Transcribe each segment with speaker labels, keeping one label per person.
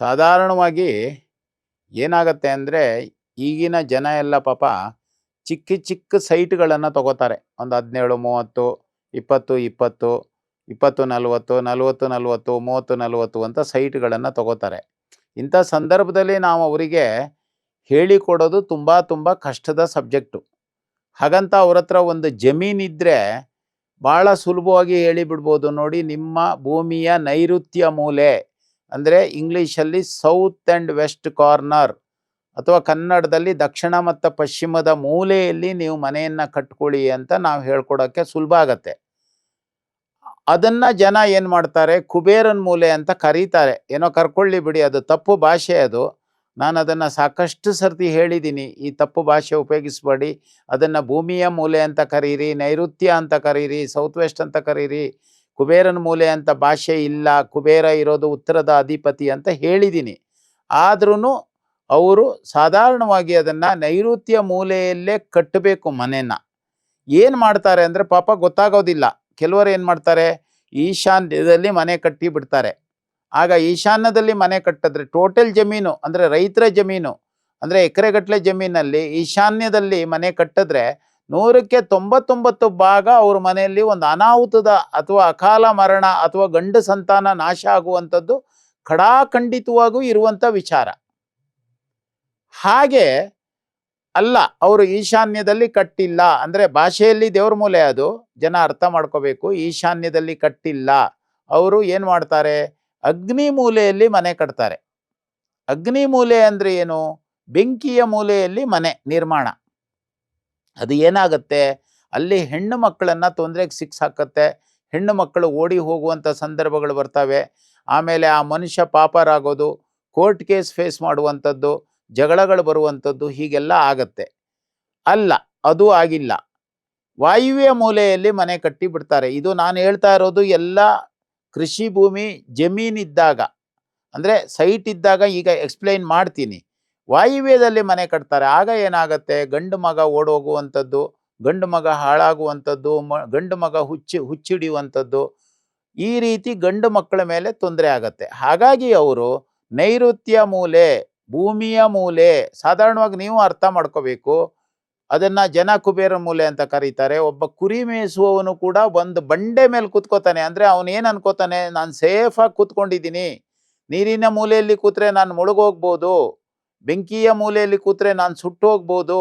Speaker 1: ಸಾಧಾರಣವಾಗಿ ಏನಾಗತ್ತೆ ಅಂದರೆ ಈಗಿನ ಜನ ಎಲ್ಲ ಪಾಪ ಚಿಕ್ಕ ಚಿಕ್ಕ ಸೈಟ್ಗಳನ್ನು ತಗೋತಾರೆ. ಒಂದು ಹದಿನೇಳು, ಮೂವತ್ತು, ಇಪ್ಪತ್ತು ಇಪ್ಪತ್ತು ಇಪ್ಪತ್ತು, ನಲವತ್ತು ನಲವತ್ತು ನಲವತ್ತು, ಮೂವತ್ತು, ನಲವತ್ತು ಅಂತ ಸೈಟ್ಗಳನ್ನು ತಗೋತಾರೆ. ಇಂಥ ಸಂದರ್ಭದಲ್ಲಿ ನಾವು ಅವರಿಗೆ ಹೇಳಿಕೊಡೋದು ತುಂಬ ತುಂಬ ಕಷ್ಟದ ಸಬ್ಜೆಕ್ಟು ಹಾಗಂತ ಅವ್ರ ಹತ್ರ ಒಂದು ಜಮೀನಿದ್ದರೆ ಭಾಳ ಸುಲಭವಾಗಿ ಹೇಳಿಬಿಡ್ಬೋದು ನೋಡಿ ನಿಮ್ಮ ಭೂಮಿಯ ನೈಋತ್ಯ ಮೂಲೆ. ಅಂದರೆ ಇಂಗ್ಲೀಷಲ್ಲಿ ಸೌತ್ ಆ್ಯಂಡ್ ವೆಸ್ಟ್ ಕಾರ್ನರ್ ಅಥವಾ ಕನ್ನಡದಲ್ಲಿ ದಕ್ಷಿಣ ಮತ್ತು ಪಶ್ಚಿಮದ ಮೂಲೆಯಲ್ಲಿ ನೀವು ಮನೆಯನ್ನು ಕಟ್ಕೊಳ್ಳಿ ಅಂತ ನಾವು ಹೇಳ್ಕೊಡೋಕ್ಕೆ ಸುಲಭ ಆಗತ್ತೆ. ಅದನ್ನು ಜನ ಏನು ಮಾಡ್ತಾರೆ, ಕುಬೇರನ್ ಮೂಲೆ ಅಂತ ಕರೀತಾರೆ. ಏನೋ ಕರ್ಕೊಳ್ಳಿ ಬಿಡಿ, ಅದು ತಪ್ಪು ಭಾಷೆ ಅದು. ನಾನು ಅದನ್ನು ಸಾಕಷ್ಟು ಸರ್ತಿ ಹೇಳಿದ್ದೀನಿ ಈ ತಪ್ಪು ಭಾಷೆ ಉಪಯೋಗಿಸ್ಬೇಡಿ. ಅದನ್ನು ಭೂಮಿಯ ಮೂಲೆ ಅಂತ ಕರೀರಿ, ನೈಋತ್ಯ ಅಂತ ಕರೀರಿ, ಸೌತ್ ವೆಸ್ಟ್ ಅಂತ ಕರೀರಿ ಕುಬೇರನ ಮೂಲೆ ಅಂತ ಭಾಷೆ ಇಲ್ಲ, ಕುಬೇರ ಇರೋದು ಉತ್ತರದ ಅಧಿಪತಿ ಅಂತ ಹೇಳಿದ್ದೀನಿ ಆದ್ರೂ ಅವರು ಸಾಧಾರಣವಾಗಿ ಅದನ್ನು ನೈಋತ್ಯ ಮೂಲೆಯಲ್ಲೇ ಕಟ್ಟಬೇಕು ಮನೆನ. ಏನು ಮಾಡ್ತಾರೆ ಅಂದರೆ ಪಾಪ ಗೊತ್ತಾಗೋದಿಲ್ಲ. ಕೆಲವರು ಏನು ಮಾಡ್ತಾರೆ, ಈಶಾನ್ಯದಲ್ಲಿ ಮನೆ ಕಟ್ಟಿ ಬಿಡ್ತಾರೆ. ಆಗ ಈಶಾನ್ಯದಲ್ಲಿ ಮನೆ ಕಟ್ಟಿದ್ರೆ ಟೋಟಲ್ ಜಮೀನು ಅಂದರೆ ರೈತರ ಜಮೀನು ಅಂದರೆ ಎಕರೆಗಟ್ಟಲೆ ಜಮೀನಲ್ಲಿ ಈಶಾನ್ಯದಲ್ಲಿ ಮನೆ ಕಟ್ಟಿದ್ರೆ ನೂರಕ್ಕೆ ತೊಂಬತ್ತೊಂಬತ್ತು ಭಾಗ ಅವ್ರ ಮನೆಯಲ್ಲಿ ಒಂದು ಅನಾಹುತದ ಅಥವಾ ಅಕಾಲ ಮರಣ ಅಥವಾ ಗಂಡು ಸಂತಾನ ನಾಶ ಆಗುವಂಥದ್ದು ಖಡಾಖಂಡಿತವಾಗೂ ಇರುವಂಥ ವಿಚಾರ. ಹಾಗೆ ಅಲ್ಲ, ಅವರು ಈಶಾನ್ಯದಲ್ಲಿ ಕಟ್ಟಿಲ್ಲ. ಅಂದರೆ ಭಾಷೆಯಲ್ಲಿ ದೇವ್ರ ಮೂಲೆ ಅದು. ಜನ ಅರ್ಥ ಮಾಡ್ಕೋಬೇಕು. ಈಶಾನ್ಯದಲ್ಲಿ ಕಟ್ಟಿಲ್ಲ. ಅವರು ಏನು ಮಾಡ್ತಾರೆ? ಅಗ್ನಿ ಮೂಲೆಯಲ್ಲಿ ಮನೆ ಕಟ್ತಾರೆ. ಅಗ್ನಿ ಮೂಲೆ ಅಂದರೆ ಏನು? ಬೆಂಕಿಯ ಮೂಲೆಯಲ್ಲಿ ಮನೆ ನಿರ್ಮಾಣ. ಅದು ಏನಾಗುತ್ತೆ? ಅಲ್ಲಿ ಹೆಣ್ಣು ಮಕ್ಕಳನ್ನು ತೊಂದರೆಗೆ ಸಿಕ್ಸಾಕತ್ತೆ ಹೆಣ್ಣು ಮಕ್ಕಳು ಓಡಿ ಹೋಗುವಂಥ ಸಂದರ್ಭಗಳು ಬರ್ತವೆ. ಆಮೇಲೆ ಆ ಮನುಷ್ಯ ಪಾಪರಾಗೋದು, ಕೋರ್ಟ್ ಕೇಸ್ ಫೇಸ್ ಮಾಡುವಂಥದ್ದು, ಜಗಳಗಳು ಬರುವಂಥದ್ದು ಹೀಗೆಲ್ಲ ಆಗತ್ತೆ. ಅಲ್ಲ, ಅದು ಆಗಿಲ್ಲ. ವಾಯುವ್ಯ ಮೂಲೆಯಲ್ಲಿ ಮನೆ ಕಟ್ಟಿಬಿಡ್ತಾರೆ. ಇದು ನಾನು ಹೇಳ್ತಾ ಇರೋದು ಎಲ್ಲ ಕೃಷಿ ಭೂಮಿ ಜಮೀನಿದ್ದಾಗ. ಅಂದರೆ ಸೈಟ್ ಇದ್ದಾಗ ಈಗ ಎಕ್ಸ್ಪ್ಲೈನ್ ಮಾಡ್ತೀನಿ. ವಾಯುವ್ಯದಲ್ಲಿ ಮನೆ ಕಟ್ತಾರೆ. ಆಗ ಏನಾಗತ್ತೆ? ಗಂಡು ಮಗ ಓಡೋಗುವಂಥದ್ದು, ಗಂಡು ಮಗ ಹಾಳಾಗುವಂಥದ್ದು, ಮ, ಗಂಡು ಮಗ ಹುಚ್ಚಿ, ಹುಚ್ಚಿಡಿಯುವಂಥದ್ದು, ಈ ರೀತಿ ಗಂಡು ಮಕ್ಕಳ ಮೇಲೆ ತೊಂದರೆ ಆಗತ್ತೆ. ಹಾಗಾಗಿ ಅವರು ನೈಋತ್ಯ ಮೂಲೆ, ಭೂಮಿಯ ಮೂಲೆ, ಸಾಧಾರಣವಾಗಿ ನೀವು ಅರ್ಥ ಮಾಡ್ಕೋಬೇಕು. ಅದನ್ನ ಜನ ಕುಬೇರ ಮೂಲೆ ಅಂತ ಕರೀತಾರೆ. ಒಬ್ಬ ಕುರಿ ಮೇಯಿಸುವವನು ಕೂಡ ಒಂದು ಬಂಡೆ ಮೇಲೆ ಕೂತ್ಕೋತಾನೆ. ಅಂದ್ರೆ ಅವನು ಏನ್ ಅನ್ಕೋತಾನೆ? ನಾನು ಸೇಫಾಗಿ ಕೂತ್ಕೊಂಡಿದ್ದೀನಿ. ನೀರಿನ ಮೂಲೆಯಲ್ಲಿ ಕೂತ್ರೆ ನಾನು ಮುಳುಗೋಗ್ಬೋದು. ಬೆಂಕಿಯ ಮೂಲೆಯಲ್ಲಿ ಕೂತ್ರೆ ನಾನು ಸುಟ್ಟು ಹೋಗ್ಬೋದು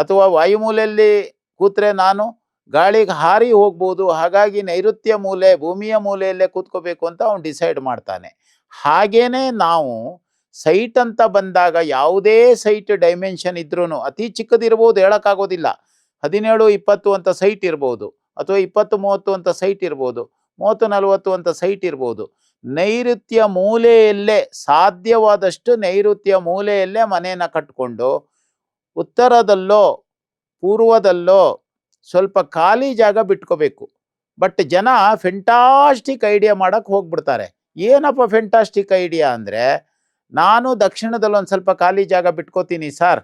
Speaker 1: ಅಥವಾ ವಾಯುಮೂಲೆಯಲ್ಲಿ ಕೂತ್ರೆ ನಾನು ಗಾಳಿಗೆ ಹಾರಿ ಹೋಗ್ಬೋದು, ಹಾಗಾಗಿ ನೈಋತ್ಯ ಮೂಲೆ ಭೂಮಿಯ ಮೂಲೆಯಲ್ಲೇ ಕೂತ್ಕೋಬೇಕು ಅಂತ ಅವನು ಡಿಸೈಡ್ ಮಾಡ್ತಾನೆ. ಹಾಗೇನೆ ನಾವು ಸೈಟ್ ಅಂತ ಬಂದಾಗ ಯಾವುದೇ ಸೈಟ್ ಡೈಮೆನ್ಷನ್ ಇದ್ರೂ ಅತಿ ಚಿಕ್ಕದಿರ್ಬೋದು ಹೇಳೋಕ್ಕಾಗೋದಿಲ್ಲ. ಹದಿನೇಳು, ಇಪ್ಪತ್ತು ಅಂತ ಸೈಟ್ ಇರ್ಬೋದು ಅಥವಾ ಇಪ್ಪತ್ತು, ಮೂವತ್ತು ಅಂತ ಸೈಟ್ ಇರ್ಬೋದು, ಮೂವತ್ತು, ನಲವತ್ತು ಅಂತ ಸೈಟ್ ಇರ್ಬೋದು. ನೈಋತ್ಯ ಮೂಲೆಯಲ್ಲೇ ಸಾಧ್ಯವಾದಷ್ಟು ನೈಋತ್ಯ ಮೂಲೆಯಲ್ಲೇ ಮನೆಯನ್ನು ಕಟ್ಕೊಂಡು ಉತ್ತರದಲ್ಲೋ, ಪೂರ್ವದಲ್ಲೋ ಸ್ವಲ್ಪ ಖಾಲಿ ಜಾಗ ಬಿಟ್ಕೋಬೇಕು. ಬಟ್ ಜನ ಫೆಂಟಾಸ್ಟಿಕ್ ಐಡಿಯಾ ಮಾಡೋಕ್ಕೆ ಹೋಗ್ಬಿಡ್ತಾರೆ. ಏನಪ್ಪ ಫೆಂಟಾಸ್ಟಿಕ್ ಐಡಿಯಾ ಅಂದರೆ ನಾನು ದಕ್ಷಿಣದಲ್ಲಿ ಒಂದು ಸ್ವಲ್ಪ ಖಾಲಿ ಜಾಗ ಬಿಟ್ಕೋತೀನಿ ಸರ್.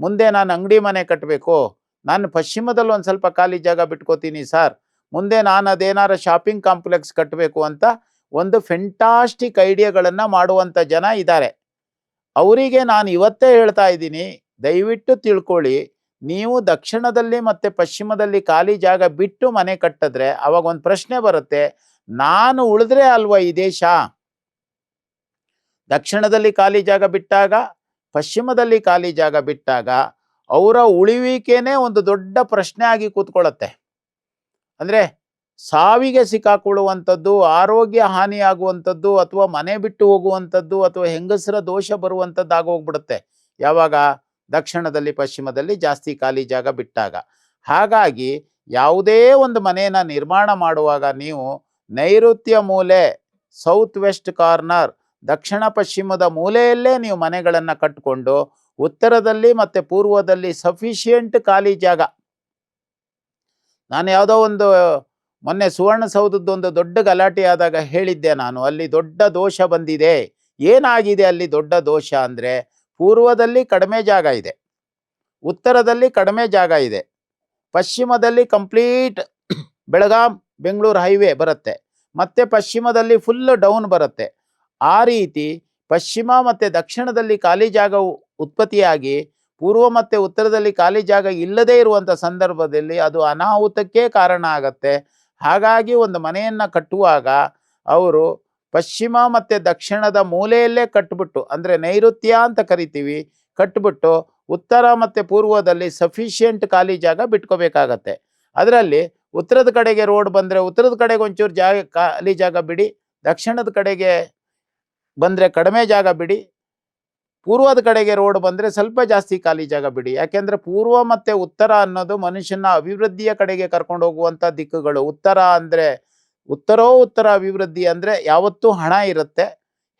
Speaker 1: ಮುಂದೆ ನಾನು ಅಂಗಡಿ ಮನೆ ಕಟ್ಟಬೇಕು ನಾನು ಪಶ್ಚಿಮದಲ್ಲಿ ಒಂದು ಸ್ವಲ್ಪ ಖಾಲಿ ಜಾಗ ಬಿಟ್ಕೋತೀನಿ ಸರ್. ಮುಂದೆ ನಾನು ಅದೇನಾರ ಶಾಪಿಂಗ್ ಕಾಂಪ್ಲೆಕ್ಸ್ ಕಟ್ಟಬೇಕು ಅಂತ ಒಂದು ಫೆಂಟಾಸ್ಟಿಕ್ ಐಡಿಯಾಗಳನ್ನು ಮಾಡುವಂಥ ಜನ ಇದ್ದಾರೆ. ಅವರಿಗೆ ನಾನು ಇವತ್ತೇ ಹೇಳ್ತಾ ಇದ್ದೀನಿ, ದಯವಿಟ್ಟು ತಿಳ್ಕೊಳ್ಳಿ. ನೀವು ದಕ್ಷಿಣದಲ್ಲಿ ಮತ್ತು ಪಶ್ಚಿಮದಲ್ಲಿ ಖಾಲಿ ಜಾಗ ಬಿಟ್ಟು ಮನೆ ಕಟ್ಟಿದ್ರೆ ಅವಾಗ ಒಂದು ಪ್ರಶ್ನೆ ಬರುತ್ತೆ, ನಾನು ಉಳಿದ್ರೆ ಅಲ್ವಾ ಈ ದೇಶ? ದಕ್ಷಿಣದಲ್ಲಿ ಖಾಲಿ ಜಾಗ ಬಿಟ್ಟಾಗ, ಪಶ್ಚಿಮದಲ್ಲಿ ಖಾಲಿ ಜಾಗ ಬಿಟ್ಟಾಗ ಅವರ ಉಳಿವಿಕೆನೇ ಒಂದು ದೊಡ್ಡ ಪ್ರಶ್ನೆ ಆಗಿ ಕೂತ್ಕೊಳ್ಳುತ್ತೆ. ಅಂದರೆ ಸಾವಿಗೆ ಸಿಕ್ಕಾಕೊಳ್ಳುವಂಥದ್ದು, ಆರೋಗ್ಯ ಹಾನಿಯಾಗುವಂಥದ್ದು ಅಥವಾ ಮನೆ ಬಿಟ್ಟು ಹೋಗುವಂಥದ್ದು ಅಥವಾ ಹೆಂಗಸರ ದೋಷ ಬರುವಂಥದ್ದು ಆಗೋಗ್ಬಿಡುತ್ತೆ ಯಾವಾಗ? ದಕ್ಷಿಣದಲ್ಲಿ, ಪಶ್ಚಿಮದಲ್ಲಿ ಜಾಸ್ತಿ ಖಾಲಿ ಜಾಗ ಬಿಟ್ಟಾಗ. ಹಾಗಾಗಿ ಯಾವುದೇ ಒಂದು ಮನೆಯನ್ನು ನಿರ್ಮಾಣ ಮಾಡುವಾಗ ನೀವು ನೈಋತ್ಯ ಮೂಲೆ ಸೌತ್ ವೆಸ್ಟ್ ಕಾರ್ನರ್ ದಕ್ಷಿಣ ಪಶ್ಚಿಮದ ಮೂಲೆಯಲ್ಲೇ ನೀವು ಮನೆಗಳನ್ನು ಕಟ್ಟಿಕೊಂಡು ಉತ್ತರದಲ್ಲಿ ಮತ್ತು ಪೂರ್ವದಲ್ಲಿ ಸಫಿಷಿಯೆಂಟ್ ಖಾಲಿ ಜಾಗ. ನಾನು ಯಾವುದೋ ಒಂದು ಮೊನ್ನೆ ಸುವರ್ಣಸೌಧದ್ದೊಂದು ದೊಡ್ಡ ಗಲಾಟೆ ಆದಾಗ ಹೇಳಿದ್ದೆ ನಾನು, ಅಲ್ಲಿ ದೊಡ್ಡ ದೋಷ ಬಂದಿದೆ. ಏನಾಗಿದೆ ಅಲ್ಲಿ ದೊಡ್ಡ ದೋಷ ಅಂದರೆ, ಪೂರ್ವದಲ್ಲಿ ಕಡಿಮೆ ಜಾಗ ಇದೆ, ಉತ್ತರದಲ್ಲಿ ಕಡಿಮೆ ಜಾಗ ಇದೆ, ಪಶ್ಚಿಮದಲ್ಲಿ ಕಂಪ್ಲೀಟ್ ಬೆಳಗಾಂ, ಬೆಂಗಳೂರು ಹೈವೇ ಬರುತ್ತೆ, ಮತ್ತೆ ಪಶ್ಚಿಮದಲ್ಲಿ ಫುಲ್ ಡೌನ್ ಬರುತ್ತೆ. ಆ ರೀತಿ ಪಶ್ಚಿಮ ಮತ್ತೆ ದಕ್ಷಿಣದಲ್ಲಿ ಖಾಲಿ ಜಾಗ ಉತ್ಪತ್ತಿಯಾಗಿ, ಪೂರ್ವ ಮತ್ತೆ ಉತ್ತರದಲ್ಲಿ ಖಾಲಿ ಜಾಗ ಇಲ್ಲದೇ ಇರುವಂಥ ಸಂದರ್ಭದಲ್ಲಿ ಅದು ಅನಾಹುತಕ್ಕೆ ಕಾರಣ ಆಗತ್ತೆ. ಹಾಗಾಗಿ ಒಂದು ಮನೆಯನ್ನ ಕಟ್ಟುವಾಗ ಅವರು ಪಶ್ಚಿಮ ಮತ್ತೆ ದಕ್ಷಿಣದ ಮೂಲೆಯಲ್ಲೇ ಕಟ್ಬಿಟ್ಟು, ಅಂದ್ರೆ ನೈಋತ್ಯ ಅಂತ ಕರಿತೀವಿ, ಕಟ್ಬಿಟ್ಟು ಉತ್ತರ ಮತ್ತೆ ಪೂರ್ವದಲ್ಲಿ ಸಫಿಷಿಯೆಂಟ್ ಖಾಲಿ ಜಾಗ ಬಿಟ್ಕೋಬೇಕಾಗತ್ತೆ. ಅದರಲ್ಲಿ ಉತ್ತರದ ಕಡೆಗೆ ರೋಡ್ ಬಂದ್ರೆ ಉತ್ತರದ ಕಡೆಗೆ ಒಂಚೂರು ಜಾಗ ಖಾಲಿ ಜಾಗ ಬಿಡಿ, ದಕ್ಷಿಣದ ಕಡೆಗೆ ಬಂದ್ರೆ ಕಡಿಮೆ ಜಾಗ ಬಿಡಿ ಪೂರ್ವದ ಕಡೆಗೆ ರೋಡ್ ಬಂದ್ರೆ ಸ್ವಲ್ಪ ಜಾಸ್ತಿ ಖಾಲಿ ಜಾಗ ಬಿಡಿ. ಯಾಕೆಂದ್ರೆ ಪೂರ್ವ ಮತ್ತೆ ಉತ್ತರ ಅನ್ನೋದು ಮನುಷ್ಯನ ಅಭಿವೃದ್ಧಿಯ ಕಡೆಗೆ ಕರ್ಕೊಂಡು ಹೋಗುವಂತ ದಿಕ್ಕುಗಳು. ಉತ್ತರ ಅಂದ್ರೆ ಉತ್ತರೋ ಉತ್ತರ ಅಭಿವೃದ್ಧಿ ಅಂದ್ರೆ ಯಾವತ್ತೂ ಹಣ ಇರುತ್ತೆ.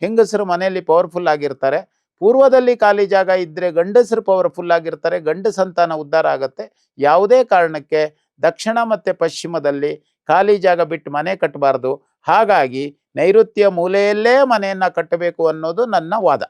Speaker 1: ಹೆಂಗಸರು ಮನೆಯಲ್ಲಿ ಪವರ್ಫುಲ್ ಆಗಿರ್ತಾರೆ. ಪೂರ್ವದಲ್ಲಿ ಖಾಲಿ ಜಾಗ ಇದ್ದರೆ ಗಂಡಸರು ಪವರ್ಫುಲ್ ಆಗಿರ್ತಾರೆ. ಗಂಡ ಸಂತಾನ ಉದ್ಧಾರ ಆಗುತ್ತೆ. ಯಾವುದೇ ಕಾರಣಕ್ಕೆ ದಕ್ಷಿಣ ಮತ್ತೆ ಪಶ್ಚಿಮದಲ್ಲಿ ಖಾಲಿ ಜಾಗ ಬಿಟ್ಟು ಮನೆ ಕಟ್ಟಬಾರ್ದು ಹಾಗಾಗಿ ನೈಋತ್ಯ ಮೂಲೆಯಲ್ಲೇ ಮನೆಯನ್ನ ಕಟ್ಟಬೇಕು ಅನ್ನೋದು ನನ್ನ ವಾದ.